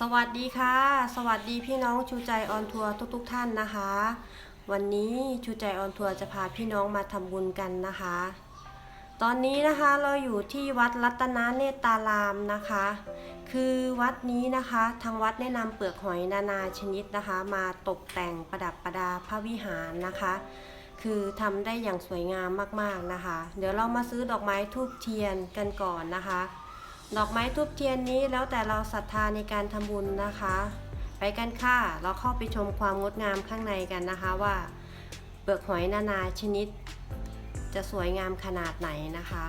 สวัสดีค่ะ สวัสดีพี่น้องชูใจออนทัวร์ทุกๆทท่านนะคะ วันนี้ชูใจออนทัวร์จะพาพี่น้องมาทำบุญกันนะคะ ตอนนี้นะคะเราอยู่ที่วัดรัตนเนตารามนะคะ คือวัดนี้นะคะทางวัดแนะนำเปลือกหอยนานาชนิดนะคะ มาตกแต่งประดับประดาพระวิหารนะคะ คือทำได้อย่างสวยงามมากๆนะคะ เดี๋ยวเรามาซื้อดอกไม้ทูบเทียนกันก่อนนะคะ ดอกไม้ทูบเทียนนี้แล้วแต่เราศรัทธาในการทำบุญนะคะ ไปกันค่ะ เราเข้าไปชมความงดงามข้างในกันนะคะว่าเปลือกหอยนานาชนิด จะสวยงามขนาดไหนนะคะ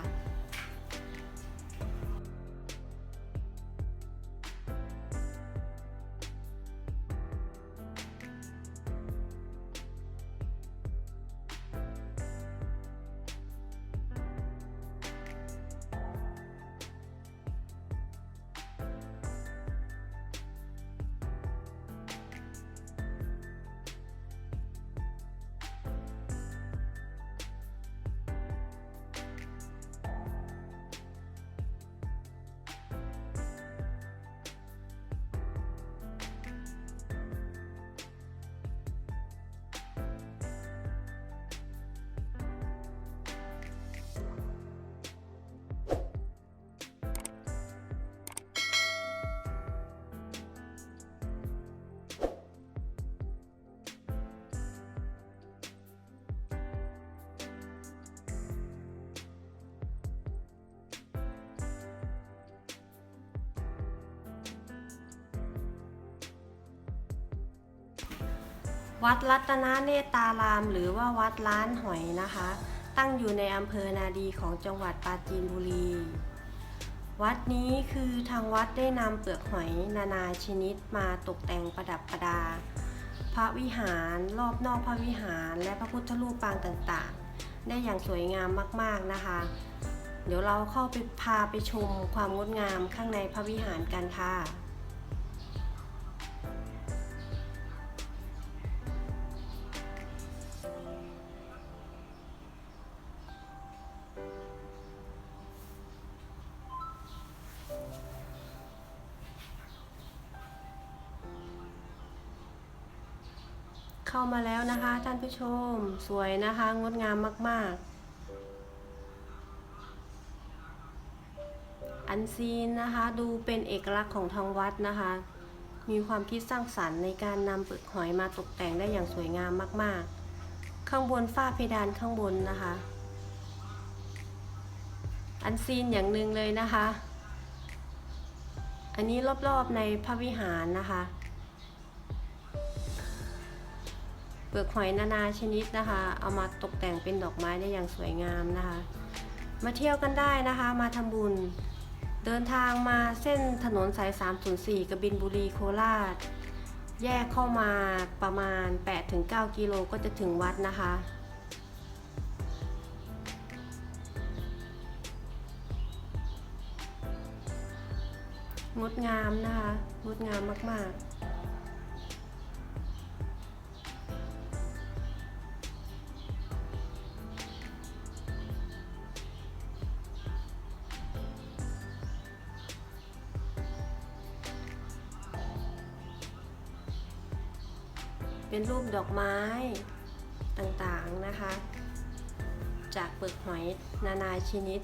วัดรัตนเนตราราม หรือว่าวัดล้านหอยนะคะ ตั้งอยู่ในอำเภอนาดีของจังหวัดปราจีนบุรี วัดนี้คือทางวัดได้นำเปลือกหอยนานาชนิดมาตกแต่งประดับประดา พระวิหารรอบนอกพระวิหารและพระพุทธรูปปางต่างๆ ได้อย่างสวยงามมากๆนะคะ เดี๋ยวเราเข้าไปพาไปชมความงดงามข้างในพระวิหารกันค่ะ เข้ามาแล้วนะคะ ท่านผู้ชม สวยนะคะ งดงามมาก ๆ อันซีนนะคะดูเป็นเอกลักษณ์ของทางวัดนะคะ มีความคิดสร้างสรรค์ในการนำเปลือกหอยมาตกแต่งได้อย่างสวยงามมาก ๆ ข้างบนฝ้าเพดานข้างบนนะคะ อันซีนอย่างหนึ่งเลยนะคะ อันนี้รอบ ๆ ในพระวิหารนะคะ ลือกหอยนานาชนิดนะคะ เอามาตกแต่งเป็นดอกไม้ได้อย่างสวยงามนะคะ มาเที่ยวกันได้นะคะ มาทำบุญ เดินทางมาเส้นถนนสาย 304 กบินบุรีโคราช แยกเข้ามาประมาณ 8-9 กิโลก็จะถึงวัดนะคะงดงามนะคะงดงามมาก ๆ เป็นรูปดอกไม้ต่างๆนะคะ จากเปลือกหอยนานาชนิด น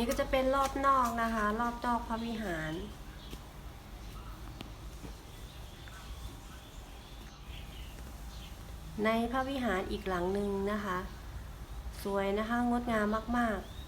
ี่ก็จะเป็นรอบนอกนะคะ รอบนอกพระวิหาร ในพระวิหารอีกหลังหนึ่งนะคะ สวยนะคะ งดงามมาก ๆ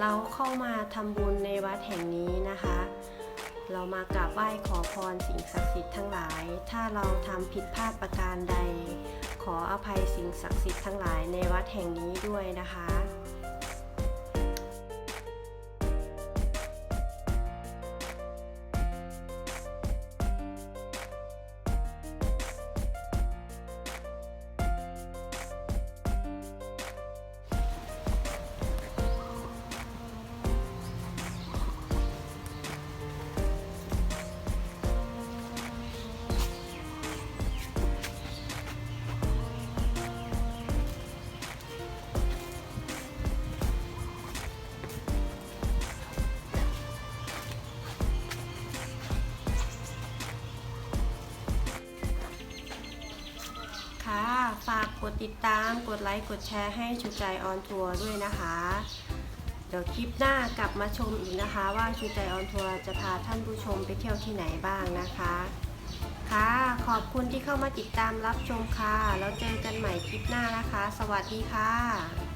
เราเข้ามาทำบุญในวัดแห่งนี้นะคะ เรามากราบไหว้ขอพรสิ่งศักดิ์สิทธิ์ทั้งหลาย ถ้าเราทำผิดพลาดประการใด ขออภัยสิ่งศักดิ์สิทธิ์ทั้งหลายในวัดแห่งนี้ด้วยนะคะค่ะ ฝากกดติดตาม กดไลค์ กดแชร์ให้ชูใจออนทัวร์ด้วยนะคะ เดี๋ยวคลิปหน้ากลับมาชมอีกนะคะ ว่าชูใจออนทัวร์จะพาท่านผู้ชมไปเที่ยวที่ไหนบ้างนะคะ ค่ะ ขอบคุณที่เข้ามาติดตามรับชมค่ะ แล้วเจอกันใหม่คลิปหน้านะคะ สวัสดีค่ะ